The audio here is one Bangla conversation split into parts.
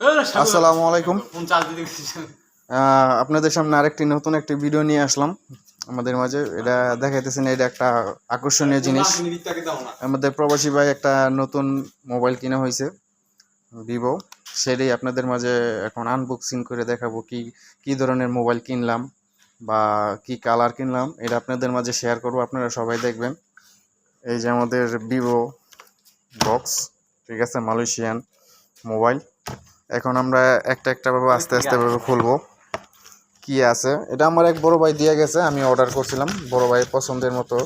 আসসালামু আলাইকুম। আপনাদের সামনে আরেকটি নতুন একটি ভিডিও নিয়ে আসলাম। আমাদের মাঝে এটা দেখাইতেছেন এটা একটা আকর্ষণীয় জিনিস। আমাদের প্রবাসী ভাই একটা নতুন মোবাইল কিনা হয়েছে ভিভো সেটাই আপনাদের মাঝে এখন আনবক্সিং করে দেখাবো কি কি ধরনের মোবাইল কিনলাম বা কি কালার কিনলাম। এটা আপনাদের মাঝে শেয়ার করব আপনারা সবাই দেখবেন। এই যে আমাদের ভিভো বক্স ঠিক আছে মালয়েশিয়ান মোবাইল এখন আমরা একটা একটা ভাবে আস্তে আস্তে ভাবে খুলবো। কি আছে? এটা আমার এক বড় ভাই দিয়ে গেছে আমি অর্ডার করছিলাম। বড় ভাই পছন্দের মতো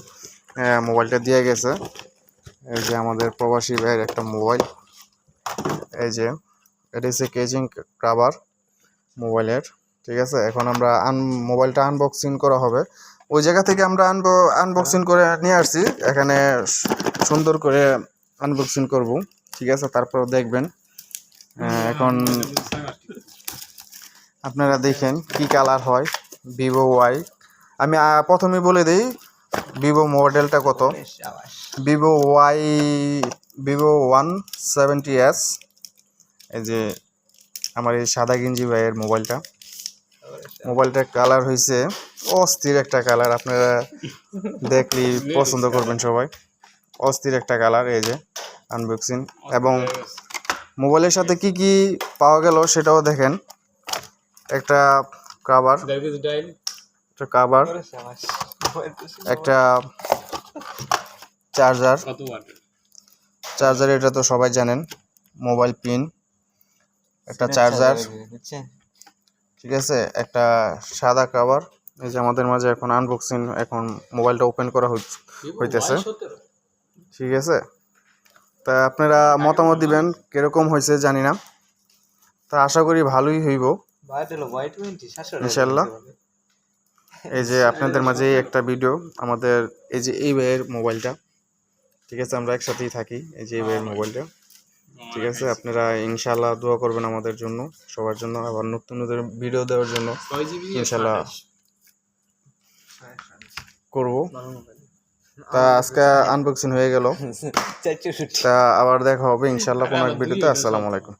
মোবাইলটা দিয়ে গেছে। এই যে আমাদের প্রবাসী ভাইয়ের একটা মোবাইল। এই যে এটা হচ্ছে কেজিং কাভার মোবাইলের ঠিক আছে? এখন আমরা আন মোবাইলটা আনবক্সিং করা হবে। ওই জায়গা থেকে আমরা আনব আনবক্সিং করে নিয়ে আসছি। এখানে সুন্দর করে আনবক্সিং করব ঠিক আছে? তারপর দেখবেন। এখন আপনারা দেখেন কি কালার হয় ভিভো ওয়াই। আমি প্রথমে বলে দিই, ভিভো মডেলটা কত? Vivo Y, Vivo one seventy S. এই যে আমার এই সাদা গেঞ্জি ভাইয়ের মোবাইলটা। মোবাইলটার কালার হয়েছে অস্থির একটা কালার, আপনারা দেখলেই পছন্দ করবেন সবাই। অস্থির একটা কালার, এই যে আনবক্সিং এবং মোবাইলের সাথে কি কি পাওয়া গেল সেটাও দেখেন। একটা কাভার ডাইল একটা কাভার একটা চার্জার চার্জার এটা তো সবাই জানেন মোবাইল পিন একটা চার্জার ঠিক আছে একটা সাদা কাভার এই যে আমাদের মাঝে এখন আনবক্সিং এখন মোবাইলটা ওপেন করা হচ্ছে হইতেছে। ঠিক আছে? তা আপনারা মতামত দিবেন, কীরকম হয়েছে জানি না। তা আশা করি ভালোই হইব। ইনশাল্লাহ এই যে আপনাদের মাঝে একটা ভিডিও আমাদের এই যে এই ভাইয়ের মোবাইলটা, ঠিক আছে, আমরা একসাথেই থাকি, এই যে এই ভাইয়ের মোবাইলটা, ঠিক আছে, আপনারা ইনশাল্লাহ দোয়া করবেন আমাদের জন্য, সবার জন্য, আবার নতুন নতুন ভিডিও দেওয়ার জন্য ইনশাল্লাহ করব। তা আজকে আনবক্সিং হয়ে গেল। তা আবার দেখা হবে ইনশাল্লাহ কোনো এক ভিডিওতে। আসসালামু আলাইকুম।